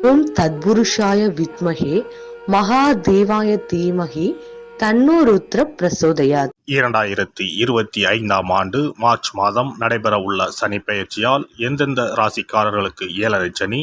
ஓம் தத்புருஷாய வித்மகே மகாதேவாய தீமகி தன்னோ பிரசோதயா இரண்டாயிரத்தி இருபத்தி ஐந்தாம் ஆண்டு மார்ச் மாதம் நடைபெறவுள்ள சனி பயிற்சியால் எந்தெந்த ராசிக்காரர்களுக்கு ஏழரை சனி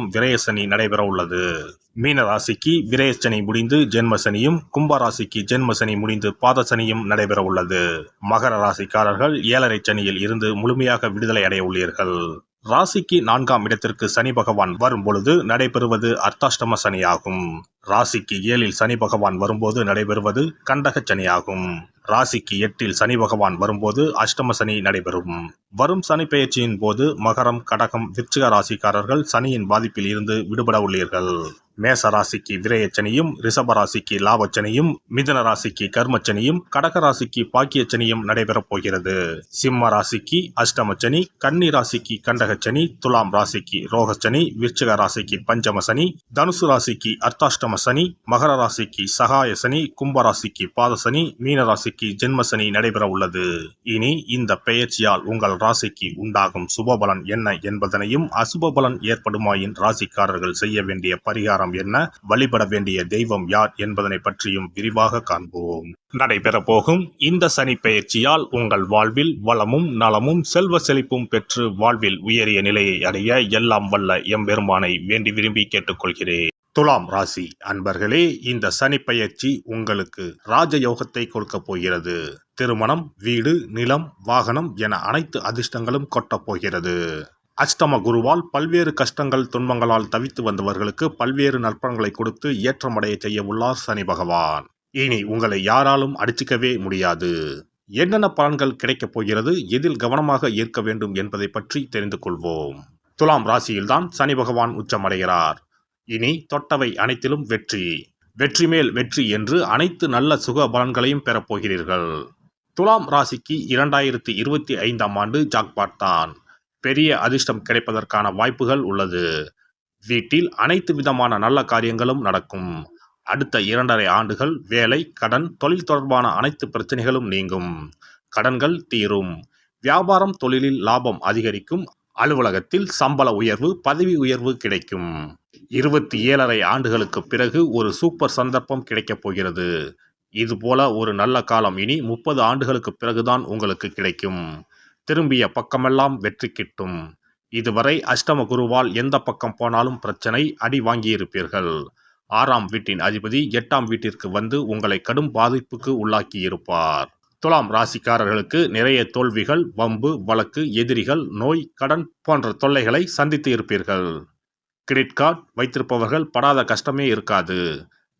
விரயசனி நடைபெற உள்ளது. மீன ராசிக்கு விரயசனி முடிந்து ஜென்மசனியும் கும்ப ராசிக்கு ஜென்மசனி முடிந்து பாதசனியும் நடைபெற உள்ளது. மகர ராசிக்காரர்கள் ஏழரை சனியில் இருந்து முழுமையாக விடுதலை அடைய உள்ளீர்கள். ராசிக்கு நான்காம் இடத்திற்கு சனி பகவான் வரும் பொழுது நடைபெறுவது அர்த்தாஷ்டம சனியாகும். ராசிக்கு ஏழில் சனி பகவான் வரும்போது நடைபெறுவது கண்டக சனியாகும். ராசிக்கு எட்டில் சனி பகவான் வரும்போது அஷ்டம சனி நடைபெறும். வரும் சனி பெயர்ச்சியின் போது மகரம் கடகம் விருச்சிக ராசிக்காரர்கள் சனியின் பாதிப்பில் இருந்து விடுபட உள்ளீர்கள். மேச ராசிக்கு விரையச்சனையும் ரிஷப ராசிக்கு லாபச்சனியும் ராசிக்கு கர்மச்சனியும் கடக ராசிக்கு பாக்கியச்சனியும் நடைபெறப் போகிறது. சிம்ம ராசிக்கு அஷ்டமச்சனி கன்னி ராசிக்கு கண்டகச்சனி துலாம் ராசிக்கு ரோகச்சனி விருச்சிக ராசிக்கு பஞ்சம சனி தனுசு ராசிக்கு அர்த்தாஷ்டம சனி மகர ராசிக்கு சகாய சனி கும்ப ராசிக்கு பாதசனி மீன ராசிக்கு ஜென்மசனி நடைபெற உள்ளது. இனி இந்த பெயர்ச்சியால் உங்கள் ராசிக்கு உண்டாகும் சுபபலன் என்ன என்பதனையும் அசுபபலன் ஏற்படுமாயின் ராசிக்காரர்கள் செய்ய வேண்டிய பரிகாரம் என்ன? வழிபட வேண்டிய தெய்வம் யார் என்பதனை பற்றியும் விரிவாக காண்போம். நடைபெற போகும் இந்த சனி பயிற்சியால் உங்கள் வாழ்வில் வளமும் நலமும் செல்வ செழிப்பும் பெற்று வாழ்வில் உயரிய நிலையை அடைய எல்லாம் வல்ல எம்பெருமானை வேண்டி விரும்பி கேட்டுக்கொள்கிறேன். துலாம் ராசி அன்பர்களே இந்த சனி பயிற்சி உங்களுக்கு ராஜயோகத்தை கொடுக்க போகிறது. திருமணம் வீடு நிலம் வாகனம் என அனைத்து அதிர்ஷ்டங்களும் கொட்டப் போகிறது. அஷ்டம குருவால் பல்வேறு கஷ்டங்கள் துன்பங்களால் தவித்து வந்தவர்களுக்கு பல்வேறு நற்பணங்களை கொடுத்து ஏற்றமடைய செய்ய உள்ளார் சனி பகவான். இனி உங்களை யாராலும் அடிச்சுக்கவே முடியாது. என்னென்ன பலன்கள் கிடைக்கப் போகிறது எதில் கவனமாக ஏற்க வேண்டும் என்பதை பற்றி தெரிந்து கொள்வோம். துலாம் ராசியில்தான் சனி பகவான் உச்சமடைகிறார். இனி தொட்டவை அனைத்திலும் வெற்றி. வெற்றி மேல் வெற்றி என்று அனைத்து நல்ல சுக பலன்களையும் பெறப்போகிறீர்கள் துலாம் ராசிக்கு இரண்டாயிரத்தி இருபத்தி ஐந்தாம் ஆண்டு ஜாக்பாட் தான். பெரிய அதிர்ஷ்டம் கிடைப்பதற்கான வாய்ப்புகள் உள்ளது. வீட்டில் அனைத்து விதமான நல்ல காரியங்களும் நடக்கும். அடுத்த இரண்டரை ஆண்டுகள் வேலை கடன் தொழில் தொடர்பான அனைத்து பிரச்சனைகளும் நீங்கும். கடன்கள் தீரும். வியாபாரம் தொழிலில் லாபம் அதிகரிக்கும். அலுவலகத்தில் சம்பள உயர்வு பதவி உயர்வு கிடைக்கும். இருபத்தி ஏழரை ஆண்டுகளுக்கு பிறகு ஒரு சூப்பர் சந்தர்ப்பம் கிடைக்கப் போகிறது. இதுபோல ஒரு நல்ல காலம் இனி முப்பது ஆண்டுகளுக்கு பிறகுதான் உங்களுக்கு கிடைக்கும். திரும்பிய பக்கமெல்லாம் வெற்றி கிட்டும். இதுவரை அஷ்டம குருவால் எந்த பக்கம் போனாலும் பிரச்சனை அடி வாங்கியிருப்பீர்கள். ஆறாம் வீட்டின் அதிபதி எட்டாம் வீட்டிற்கு வந்து உங்களை கடும் பாதிப்புக்கு உள்ளாக்கி இருப்பார் துலாம் ராசிக்காரர்களுக்கு நிறைய தோல்விகள் வம்பு வழக்கு எதிரிகள் நோய் கடன் போன்ற தொல்லைகளை சந்தித்து இருப்பீர்கள் கிரெடிட் கார்டு வைத்திருப்பவர்கள் படாத கஷ்டமே இருக்காது.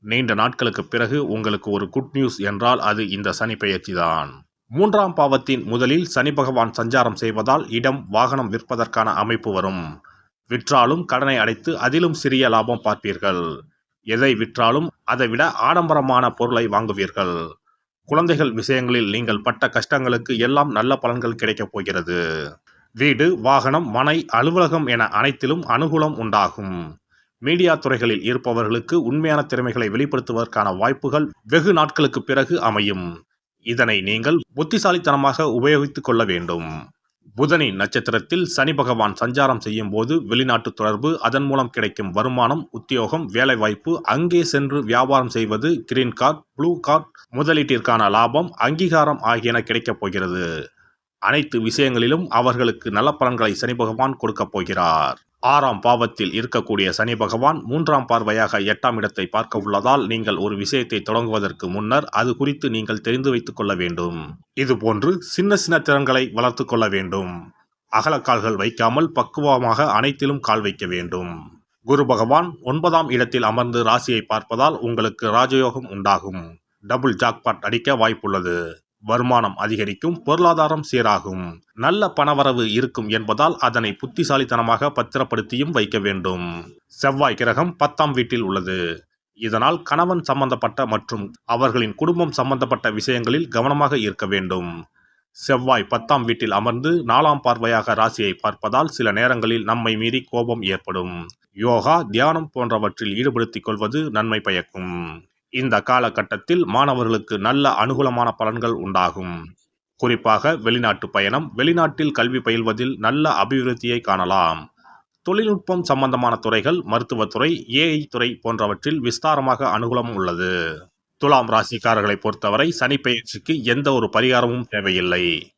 நீண்ட நாட்களுக்கு பிறகு உங்களுக்கு ஒரு குட் நியூஸ் என்றால் அது இந்த சனி பெயர்ச்சி தான். மூன்றாம் பாவத்தின் முதலில் சனி பகவான் சஞ்சாரம் செய்வதால் இடம் வாகனம் விற்பதற்கான அமைப்பு வரும். விற்றாலும் கடனை அடைத்து அதிலும் சிறிய லாபம் பார்ப்பீர்கள். எதை விற்றாலும் அதைவிட ஆடம்பரமான பொருளை வாங்குவீர்கள். குழந்தைகள் விஷயங்களில் நீங்கள் பட்ட கஷ்டங்களுக்கு எல்லாம் நல்ல பலன்கள் கிடைக்கப் போகிறது. வீடு வாகனம் மனை அலுவலகம் என அனைத்திலும் அனுகூலம் உண்டாகும். மீடியா துறைகளில் இருப்பவர்களுக்கு உண்மையான திறமைகளை வெளிப்படுத்துவதற்கான வாய்ப்புகள் வெகு நாட்களுக்கு பிறகு அமையும். இதனை நீங்கள் புத்திசாலித்தனமாக உபயோகித்துக் கொள்ள வேண்டும். புதனின் நட்சத்திரத்தில் சனி பகவான் சஞ்சாரம் செய்யும் போது வெளிநாட்டு தொடர்பு அதன் மூலம் கிடைக்கும் வருமானம் உத்தியோகம் வேலைவாய்ப்பு அங்கே சென்று வியாபாரம் செய்வது கிரீன் கார்டு ப்ளூ கார்டு முதலீட்டிற்கான லாபம் அங்கீகாரம் ஆகியன கிடைக்கப் போகிறது. அனைத்து விஷயங்களிலும் அவர்களுக்கு நல்ல பலன்களை சனி பகவான் கொடுக்கப் போகிறார். ஆறாம் பாவத்தில் இருக்கக்கூடிய சனி பகவான் மூன்றாம் பார்வையாக எட்டாம் இடத்தை பார்க்க உள்ளதால் நீங்கள் ஒரு விஷயத்தை தொடங்குவதற்கு முன்னர் அது குறித்து நீங்கள் தெரிந்து வைத்துக் கொள்ள வேண்டும். இதுபோன்று சின்ன சின்ன திறன்களை வளர்த்து கொள்ள வேண்டும். அகலக்கால்கள் வைக்காமல் பக்குவமாக அனைத்திலும் கால் வைக்க வேண்டும். குரு பகவான் ஒன்பதாம் இடத்தில் அமர்ந்து ராசியை பார்ப்பதால் உங்களுக்கு ராஜயோகம் உண்டாகும். டபுள் ஜாக்பாட் அடிக்க வாய்ப்புள்ளது. வருமானம் அதிகரிக்கும் பொருளாதாரம் சீராகும். நல்ல பணவரவு இருக்கும் என்பதால் அதனை புத்திசாலித்தனமாக பத்திரப்படுத்தியும் வைக்க வேண்டும். செவ்வாய் கிரகம் பத்தாம் வீட்டில் உள்ளது. இதனால் கணவன் சம்பந்தப்பட்ட மற்றும் அவர்களின் குடும்பம் சம்பந்தப்பட்ட விஷயங்களில் கவனமாக இருக்க வேண்டும். செவ்வாய் பத்தாம் வீட்டில் அமர்ந்து நாலாம் பார்வையாக ராசியை பார்ப்பதால் சில நேரங்களில் நம்மை மீறி கோபம் ஏற்படும். யோகா தியானம் போன்றவற்றில் ஈடுபடுத்திக் கொள்வது நன்மை பயக்கும். இந்த காலகட்டத்தில் மாணவர்களுக்கு நல்ல அனுகூலமான பலன்கள் உண்டாகும். குறிப்பாக வெளிநாட்டு பயணம் வெளிநாட்டில் கல்வி பயில்வதில் நல்ல அபிவிருத்தியை காணலாம். தொழில்நுட்பம் சம்பந்தமான துறைகள் மருத்துவத்துறை ஏஐ துறை போன்றவற்றில் விஸ்தாரமாக அனுகூலம் உள்ளது. துலாம் ராசிக்காரர்களை பொறுத்தவரை சனிப்பெயர்ச்சிக்கு எந்த ஒரு பரிகாரமும் தேவையில்லை.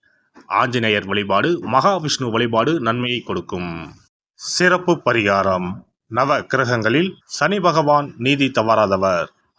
ஆஞ்சநேயர் வழிபாடு மகாவிஷ்ணு வழிபாடு நன்மையை கொடுக்கும். சிறப்பு பரிகாரம். நவ கிரகங்களில் சனி பகவான் நீதி தவறாதவர்.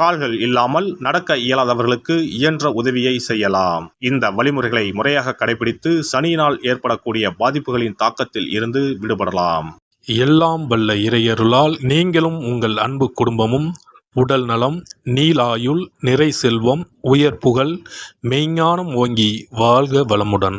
கால்கள் இல்லாமல் நடக்க இயலாதவர்களுக்கு இயன்ற உதவியை செய்யலாம். இந்த வழிமுறைகளை முறையாக கடைபிடித்து சனியினால் ஏற்படக்கூடிய பாதிப்புகளின் தாக்கத்தில் இருந்து விடுபடலாம். எல்லாம் வல்ல இறையருளால் நீங்களும் உங்கள் அன்பு குடும்பமும் உடல் நலம் நீலாயுள் நிறை செல்வம் உயர் புகழ் மெய்ஞானம் ஓங்கி வாழ்க வளமுடன்.